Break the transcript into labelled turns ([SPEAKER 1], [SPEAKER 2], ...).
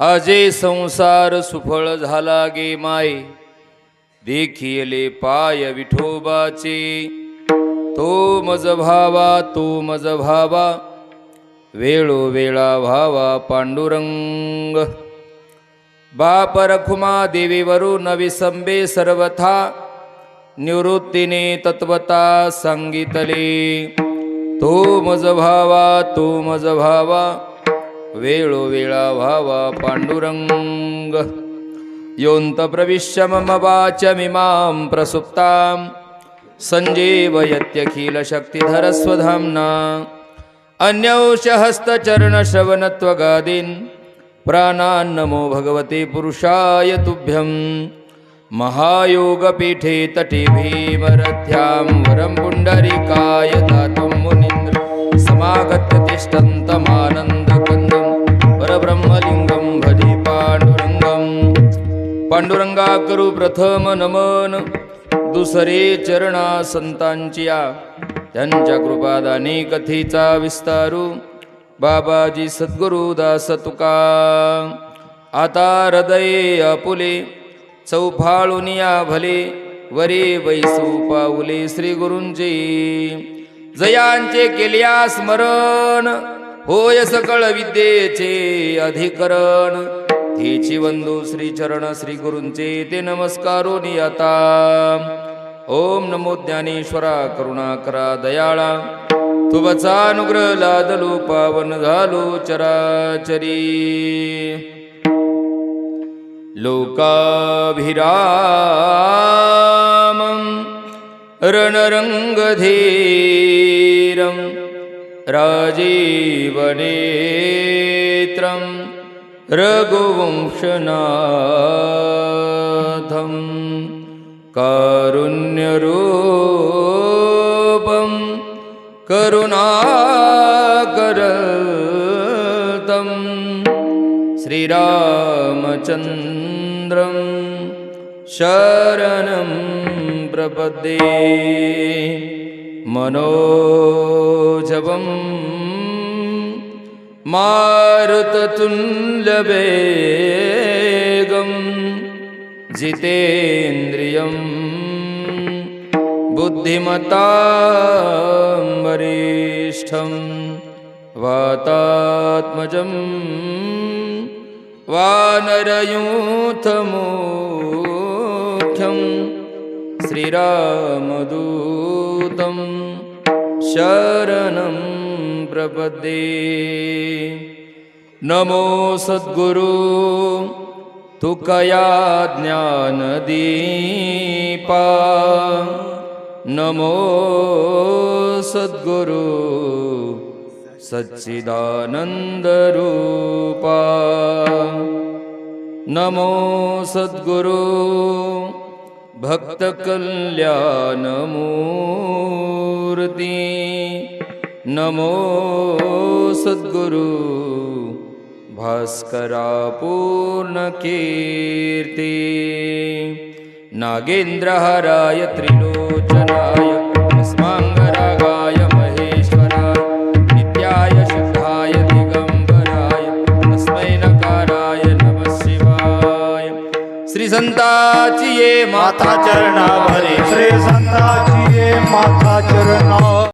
[SPEAKER 1] आजे संसार सुफळ झाला गे माय. देखिले पाय विठोबाचे. तो मज भावा तो मज भावा वेळोवेळा भावा पांडुरंग. बाप रखुमा देवीवरून विसंबे सर्वथा. निवृत्तीने तत्वता सांगितले. तो मज भावा तो मज भावा वेळोवेळा भावा पांडुरंग. योऽन्त प्रविश्य मम वाचमिमां प्रसुप्तां. सञ्जीवयत्यखिलशक्तिधरस्वधाम्ना. अन्यौषहस्तचरणश्रवणत्वगादीन्. प्राणान्नमो भगवते पुरुषाय तुभ्यं. महायोगपीठे तटे भीमरथ्यां. वरं पुण्डरीकाय दातुं मुनीन्द्र. समागत्य तिष्ठन्तमानन्द पांडुरंगा करू प्रथम नमन. दुसरे चरणा संतांचिया त्यांच्या कृपादानी कथेचा विस्तारू. बाबाजी सद्गुरू दास तुका. आता हृदये आपुले चौफाळुनिया भले वरे वैसू पाऊले श्री गुरुंचे जयांचे केल्या स्मरण होय सकळ विद्येचे अधिकरण. तेची बंधू श्री चरण श्री गुरूंचे ते नमस्कारो नियता. ओम नमो ज्ञानेश्वरा करुणाकरा दयाळा. तुबचा अनुग्रह लादलो पावन झालो चराचरी. लोकाभिरामं रणरङ्गधीरं राजीवनेत्रम् रघुवंशनाथं कारुण्यरूपं करुणाकरतं श्रीरामचन्द्रं शरणं प्रपद्ये मनोजवं मारुततुल्यवेगं जितेन्द्रियं बुद्धिमतां वरिष्ठं वातात्मजं वानरयूथमुख्यं श्रीरामदूतं शरणं प्रपद्ये नमो सद्गुरु तुकया ज्ञानदीपा। नमो सद्गुरु सच्चिदानन्दरूपा। नमो सद्गुरु भक्तकल्याणमूर्ति नमो सद्गुरु भास्करा पूर्णकीर्ति नागेन्द्रहराय त्रिलोचनाय भस्माङ्गरागाय महेश्वराय नित्याय शुद्धाय दिगम्बराय तस्मै नकाराय नमः शिवाय। श्री संताची ये माता।
[SPEAKER 2] माता चरणावरी श्री संताची ये माता चरणा